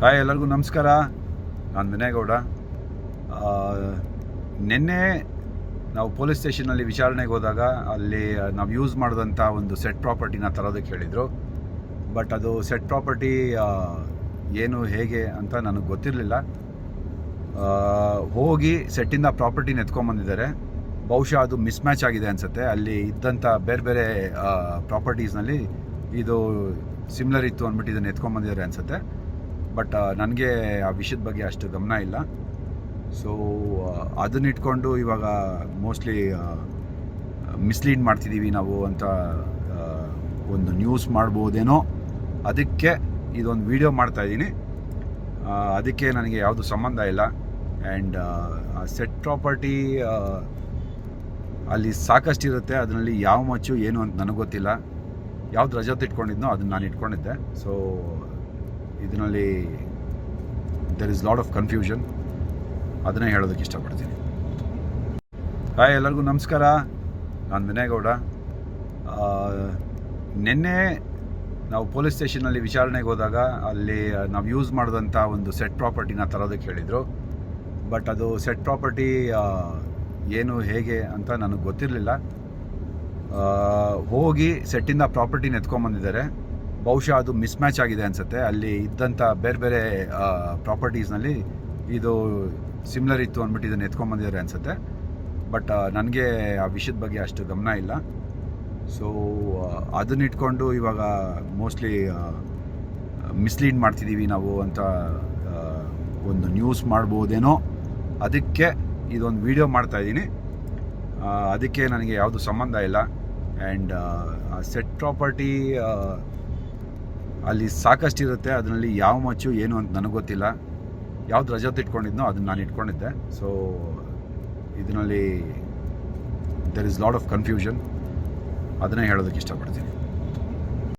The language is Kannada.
ಹಾಯ್ ಎಲ್ಲರಿಗೂ ನಮಸ್ಕಾರ. ನಾನು ವಿನಯಗೌಡ. ನಿನ್ನೆ ನಾವು ಪೊಲೀಸ್ ಸ್ಟೇಷನಲ್ಲಿ ವಿಚಾರಣೆಗೆ ಹೋದಾಗ ಅಲ್ಲಿ ನಾವು ಯೂಸ್ ಮಾಡಿದಂಥ ಒಂದು ಸೆಟ್ ಪ್ರಾಪರ್ಟಿನ ತರೋದಕ್ಕೆ ಹೇಳಿದರು. ಬಟ್ ಅದು ಸೆಟ್ ಪ್ರಾಪರ್ಟಿ ಏನು, ಹೇಗೆ ಅಂತ ನನಗೆ ಗೊತ್ತಿರಲಿಲ್ಲ. ಹೋಗಿ ಸೆಟ್ಟಿಂದ ಪ್ರಾಪರ್ಟಿನ ಎತ್ಕೊಂಬಂದಿದ್ದಾರೆ ಬಹುಶಃ ಅದು ಮಿಸ್ ಮ್ಯಾಚ್ ಆಗಿದೆ ಅನಿಸುತ್ತೆ. ಅಲ್ಲಿ ಇದ್ದಂಥ ಬೇರೆ ಬೇರೆ ಪ್ರಾಪರ್ಟೀಸ್ನಲ್ಲಿ ಇದು ಸಿಮ್ಲರ್ ಇತ್ತು ಅಂದ್ಬಿಟ್ಟು ಇದನ್ನು ಎತ್ಕೊಂಬಂದಿದ್ದಾರೆ ಅನಿಸುತ್ತೆ. ಬಟ್ ನನಗೆ ಆ ವಿಷಯದ ಬಗ್ಗೆ ಅಷ್ಟು ಗಮನ ಇಲ್ಲ. ಸೊ ಅದನ್ನ ಇಟ್ಕೊಂಡು ಇವಾಗ ಮೋಸ್ಟ್ಲಿ ಮಿಸ್ಲೀಡ್ ಮಾಡ್ತಿದ್ದೀವಿ ನಾವು ಅಂತ ಒಂದು ನ್ಯೂಸ್ ಮಾಡ್ಬೋದೇನೋ ಅದಕ್ಕೆ ಇದೊಂದು ವಿಡಿಯೋ ಮಾಡ್ತಾಯಿದ್ದೀನಿ ಅದಕ್ಕೆ ನನಗೆ ಯಾವುದು ಸಂಬಂಧ ಇಲ್ಲ. ಆ್ಯಂಡ್ ಸೆಟ್ ಪ್ರಾಪರ್ಟಿ ಅಲ್ಲಿ ಸಾಕಷ್ಟು ಇರುತ್ತೆ ಅದರಲ್ಲಿ ಯಾವ ಮಚ್ಚು, ಏನು ಅಂತ ನನಗೆ ಗೊತ್ತಿಲ್ಲ. ಯಾವ್ದು ರಜತ್ ಇಟ್ಕೊಂಡಿದ್ನೋ ಅದನ್ನ ನಾನು ಇಟ್ಕೊಂಡಿದ್ದೆ. ಸೊ ಇದರಲ್ಲಿ there is lot of confusion ಅದನ್ನೇ ಹೇಳೋದಕ್ಕೆ ಇಷ್ಟಪಡ್ತೀನಿ. ಹಾಯ್ ಎಲ್ಲರಿಗೂ ನಮಸ್ಕಾರ. ನಾನು ವಿನಯಗೌಡ. ನಿನ್ನೆ ನಾವು ಪೊಲೀಸ್ ಸ್ಟೇಷನಲ್ಲಿ ವಿಚಾರಣೆಗೆ ಹೋದಾಗ ಅಲ್ಲಿ ನಾವು ಯೂಸ್ ಮಾಡಿದಂಥ ಒಂದು ಸೆಟ್ ಪ್ರಾಪರ್ಟಿನ ತರೋದಕ್ಕೆ ಹೇಳಿದರು. ಬಟ್ ಅದು ಸೆಟ್ ಪ್ರಾಪರ್ಟಿ ಏನು, ಹೇಗೆ ಅಂತ ನನಗೆ ಗೊತ್ತಿರಲಿಲ್ಲ. ಹೋಗಿ ಸೆಟ್ಟಿಂದ ಪ್ರಾಪರ್ಟಿನ ಎತ್ಕೊಂಬಂದಿದ್ದಾರೆ ಬಹುಶಃ ಅದು ಮಿಸ್ ಮ್ಯಾಚ್ ಆಗಿದೆ ಅನಿಸುತ್ತೆ. ಅಲ್ಲಿ ಇದ್ದಂಥ ಬೇರೆ ಬೇರೆ ಪ್ರಾಪರ್ಟೀಸ್ನಲ್ಲಿ ಇದು ಸಿಮ್ಲರ್ ಇತ್ತು ಅಂದ್ಬಿಟ್ಟು ಇದನ್ನು ಎತ್ಕೊಂಬಂದಿದ್ದಾರೆ ಅನಿಸುತ್ತೆ. ಬಟ್ ನನಗೆ ಆ ವಿಷಯದ ಬಗ್ಗೆ ಅಷ್ಟು ಗಮನ ಇಲ್ಲ. ಸೊ ಅದನ್ನ ಇಟ್ಕೊಂಡು ಇವಾಗ ಮೋಸ್ಟ್ಲಿ ಮಿಸ್ಲೀಡ್ ಮಾಡ್ತಿದ್ದೀವಿ ನಾವು ಅಂತ ಒಂದು ನ್ಯೂಸ್ ಮಾಡ್ಬೋದೇನೋ ಅದಕ್ಕೆ ಇದೊಂದು ವಿಡಿಯೋ ಮಾಡ್ತಾಯಿದ್ದೀನಿ ಅದಕ್ಕೆ ನನಗೆ ಯಾವುದು ಸಂಬಂಧ ಇಲ್ಲ. ಆ್ಯಂಡ್ ಸೆಟ್ ಪ್ರಾಪರ್ಟಿ ಅಲ್ಲಿ ಸಾಕಷ್ಟು ಇರುತ್ತೆ ಅದರಲ್ಲಿ ಯಾವ ಮಚ್ಚು ಏನು ಅಂತ ನನಗೆ ಗೊತ್ತಿಲ್ಲ. ಯಾವ್ದು ರಜಾತ್ ಇಟ್ಕೊಂಡಿದ್ನೋ ಅದನ್ನ ನಾನು ಇಟ್ಕೊಂಡಿದ್ದೆ. ಸೊ ಇದರಲ್ಲಿ there is lot of confusion ಅದನ್ನೇ ಹೇಳೋದಕ್ಕೆ ಇಷ್ಟಪಡ್ತೀನಿ.